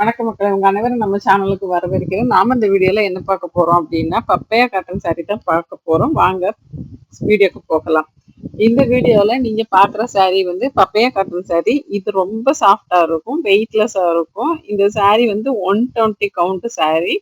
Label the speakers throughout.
Speaker 1: வணக்கம் மக்கள் உங்க அனைவரும் நம்ம சேனலுக்கு வரவேற்கிறோம். நாம இந்த வீடியோல என்ன பார்க்க போறோம் அப்படின்னா பப்பையா காட்டன் சாரி தான் பார்க்க போறோம். வாங்க வீடியோக்கு போகலாம். இந்த வீடியோல நீங்க பாக்குற சாரி வந்து பப்பையா காட்டன் சாரி இது ரொம்ப சாஃப்டா இருக்கும் வெயிட்லெஸ்ஸா இருக்கும். இந்த சாரி வந்து ஒன் டுவெண்ட்டி கவுண்ட் சாரி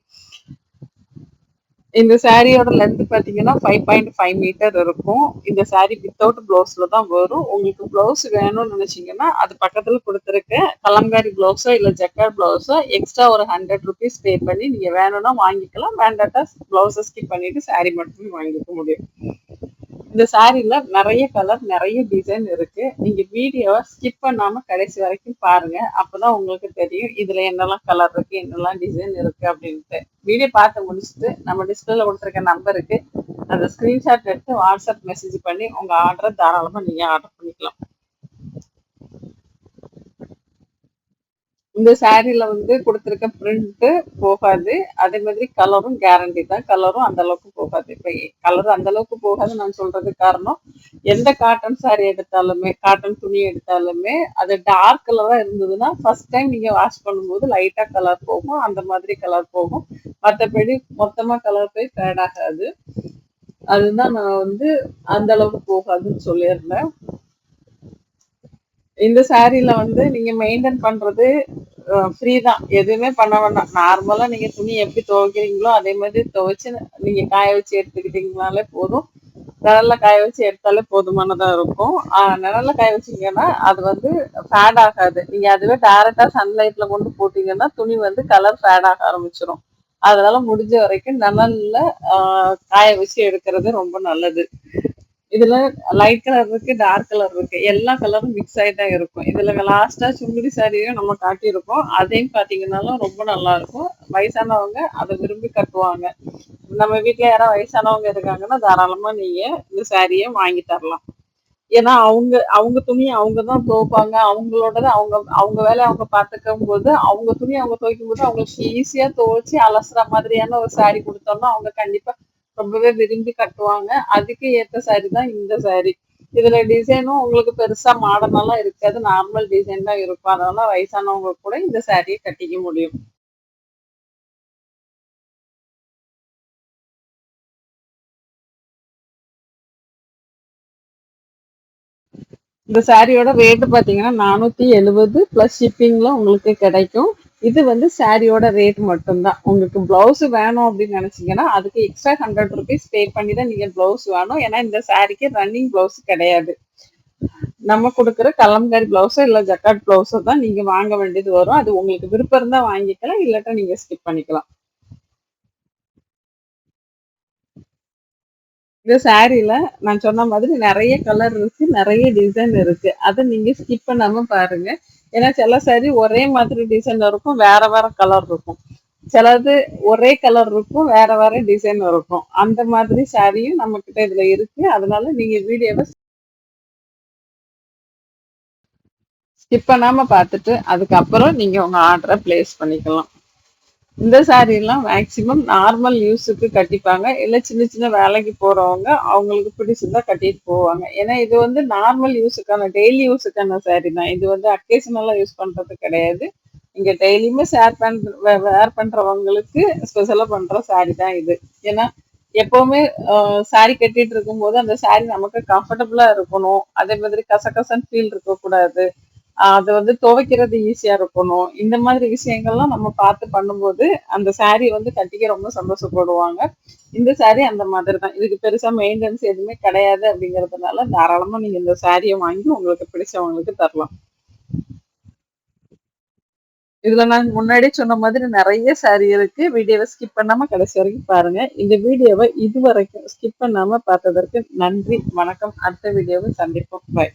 Speaker 1: இந்த சாரியோட லென்த் பார்த்தீங்கன்னா ஃபைவ் பாயிண்ட் ஃபைவ் மீட்டர் இருக்கும். இந்த சாரி வித்தவுட் ப்ளவுஸில் தான் வரும். உங்களுக்கு ப்ளவுஸ் வேணும்னு நினச்சிங்கன்னா அது பக்கத்தில் கொடுத்துருக்க கலங்காரி ப்ளவுஸோ இல்லை ஜக்கார் ப்ளவுஸோ எக்ஸ்ட்ரா ஒரு ஹண்ட்ரட் ருபீஸ் பே பண்ணி நீங்கள் வேணும்னா வாங்கிக்கலாம். வேண்டாட்டா ப்ளவுஸை ஸ்கிப் பண்ணிட்டு சாரி மட்டுமே வாங்கிக்க முடியும். இந்த சாரில நிறைய கலர் நிறைய டிசைன் இருக்கு. நீங்க வீடியோவை ஸ்கிப் பண்ணாம கடைசி வரைக்கும் பாருங்க. அப்பதான் உங்களுக்கு தெரியும் இதுல என்னெல்லாம் கலர் இருக்கு என்னெல்லாம் டிசைன் இருக்கு அப்படின்ட்டு. வீடியோ பார்த்து முடிச்சுட்டு நம்ம டிஸ்பிளேல கொடுத்துருக்க நம்பருக்கு அந்த ஸ்கிரீன்ஷாட் எடுத்து வாட்ஸ்அப் மெசேஜ் பண்ணி உங்க ஆர்டரை தாராளமா நீங்க ஆர்டர் பண்ணிக்கலாம். இந்த சாரில வந்து கொடுத்துருக்க பிரிண்ட் போகாது. அதே மாதிரி கலரும் கேரண்டி தான். கலரும் அந்த அளவுக்கு போகாது. இப்போ கலர் அந்த அளவுக்கு போகாது நான் சொல்றது காரணம் எந்த காட்டன் சாரி எடுத்தாலுமே காட்டன் துணி எடுத்தாலுமே அது டார்க் கலரா இருந்ததுன்னா ஃபர்ஸ்ட் டைம் நீங்க வாஷ் பண்ணும்போது லைட்டா கலர் போகும் அந்த மாதிரி கலர் போகும். மற்றபடி மொத்தமா கலர் போய் ஃபேட் ஆகாது. அதுதான் நான் வந்து அந்த அளவுக்கு போகாதுன்னு சொல்லியிருந்தேன். இந்த சாரில வந்து நீங்க மெயின்டைன் பண்றது ஃப்ரீ தான். எதுவுமே பண்ண வேண்டாம். நார்மலா நீங்க துணி எப்படி துவைக்கிறீங்களோ அதே மாதிரி துவைச்சு நீங்க காய வச்சு எடுத்துக்கிட்டீங்கனாலே போதும். நிழல்ல காய வச்சு எடுத்தாலே போதுமானதா இருக்கும். நிழல்ல காய வச்சீங்கன்னா அது வந்து ஃபேட் ஆகாது. நீங்க அதுவே டைரக்டா சன்லைட்ல கொண்டு போட்டீங்கன்னா துணி வந்து கலர் ஃபேட் ஆக ஆரம்பிச்சிடும் அதனால முடிஞ்ச வரைக்கும் நிழல்ல காய வச்சு எடுக்கிறது ரொம்ப நல்லது. இதுல லைட் கலர் இருக்கு டார்க் கலர் இருக்கு. எல்லா கலரும் மிக்ஸ் ஆகி தான் இருக்கும். இதுல லாஸ்டா சுங்குடி சாரியும் நம்ம காட்டியிருக்கோம். அதையும் பாத்தீங்கன்னாலும் ரொம்ப நல்லா இருக்கும். வயசானவங்க அதை விரும்பி கட்டுவாங்க. நம்ம வீட்டுல யாராவது வயசானவங்க இருக்காங்கன்னா தாராளமா நீங்க இந்த சாரியை வாங்கி தரலாம். ஏன்னா அவங்க அவங்க துணி அவங்க தான் துவைப்பாங்க. அவங்களோடது அவங்க அவங்க வேலையை அவங்க பார்த்துக்கும் போது அவங்க துணி அவங்க துவைக்கும் போது அவங்களுக்கு ஈஸியா துவைச்சு அலசுற மாதிரியான ஒரு சாரி கொடுத்தோம்னா அவங்க கண்டிப்பா ரொம்பவே விரும்பி கட்டுவாங்க. அதுக்கு ஏற்ற சாரி தான் இந்த சாரி இதுல டிசைனும் உங்களுக்கு பெருசா மாடர்னெல்லாம் இருக்காது. நார்மல் டிசைன் தான் இருக்கும். அதனால வயசானவங்க கூட இந்த சாரியை கட்டிக்க முடியும். இந்த சாரியோட ரேட்டு பார்த்தீங்கன்னா நானூற்றி எழுபது ப்ளஸ் ஷிப்பிங்கில் உங்களுக்கு கிடைக்கும். இது வந்து சாரியோட ரேட் மட்டும்தான். உங்களுக்கு பிளவுஸ் வேணும் அப்படின்னு நினைச்சீங்கன்னா அதுக்கு எக்ஸ்ட்ரா ஹண்ட்ரட் ருபீஸ் பே பண்ணி தான் நீங்க பிளவுஸ் வேணும். ஏன்னா இந்த சாரிக்கு ரன்னிங் பிளவுஸ் கிடையாது. நம்ம கொடுக்குற கலம்காரி பிளவுஸோ இல்லை ஜக்காட் பிளவுஸோ தான் நீங்க வாங்க வேண்டியது வரும். அது உங்களுக்கு விருப்பம் இருந்தா வாங்கிக்கலாம் இல்லாட்டா நீங்க ஸ்கிப் பண்ணிக்கலாம். இந்த சாரியில நான் சொன்ன மாதிரி நிறைய கலர் இருக்கு நிறைய டிசைன் இருக்கு. அதை நீங்க ஸ்கிப் பண்ணாம பாருங்க. ஏன்னா சில சாரி ஒரே மாதிரி டிசைன் இருக்கும் வேற வேற கலர் இருக்கும். சிலது ஒரே கலர் இருக்கும் வேற வேற டிசைன் இருக்கும். அந்த மாதிரி சாரியும் நம்ம கிட்ட இதுல இருக்கு. அதனால நீங்க வீடியோவை ஸ்கிப் பண்ணாம பார்த்துட்டு அதுக்கப்புறம் நீங்க உங்க ஆர்டரை பிளேஸ் பண்ணிக்கலாம். இந்த சாரீலாம் மேக்சிமம் நார்மல் யூஸுக்கு கட்டிப்பாங்க. இல்லை சின்ன சின்ன வேலைக்கு போகிறவங்க அவங்களுக்கு பிடிச்சிருந்தா கட்டிட்டு போவாங்க. ஏன்னா இது வந்து நார்மல் யூஸுக்கான டெய்லி யூஸுக்கான சாரீ தான். இது வந்து அக்கேஷனெல்லாம் யூஸ் பண்ணுறது கிடையாது. இங்கே டெய்லியுமே ஷேர் பண்ணுற வேர் பண்ணுறவங்களுக்கு ஸ்பெஷலாக பண்ணுற சாரீ தான் இது. ஏன்னா எப்பவுமே சாரி கட்டிட்டு இருக்கும்போது அந்த சாரி நமக்கு கம்ஃபர்டபுளாக இருக்கணும். அதே மாதிரி கசகசன் ஃபீல் இருக்கக்கூடாது. அது வந்து துவைக்கிறது ஈஸியா இருக்கணும். இந்த மாதிரி விஷயங்கள்லாம் நம்ம பார்த்து பண்ணும்போது அந்த சாரீ வந்து கட்டிக்க ரொம்ப சந்தோஷப்படுவாங்க. இந்த சாரீ அந்த மாதிரி தான். இதுக்கு பெருசா மெயின்டெனன்ஸ் எதுவுமே கிடையாது அப்படிங்கறதுனால தாராளமா நீங்க இந்த சாரியை வாங்கி உங்களுக்கு பிடிச்சவங்களுக்கு தரலாம். இதுல நான் முன்னாடி சொன்ன மாதிரி நிறைய சாரி இருக்கு. வீடியோவை ஸ்கிப் பண்ணாம கடைசி வரைக்கும் பாருங்க. இந்த வீடியோவை இது வரைக்கும் ஸ்கிப் பண்ணாம பார்த்ததற்கு நன்றி. வணக்கம். அடுத்த வீடியோவை சந்திப்போம். பாய்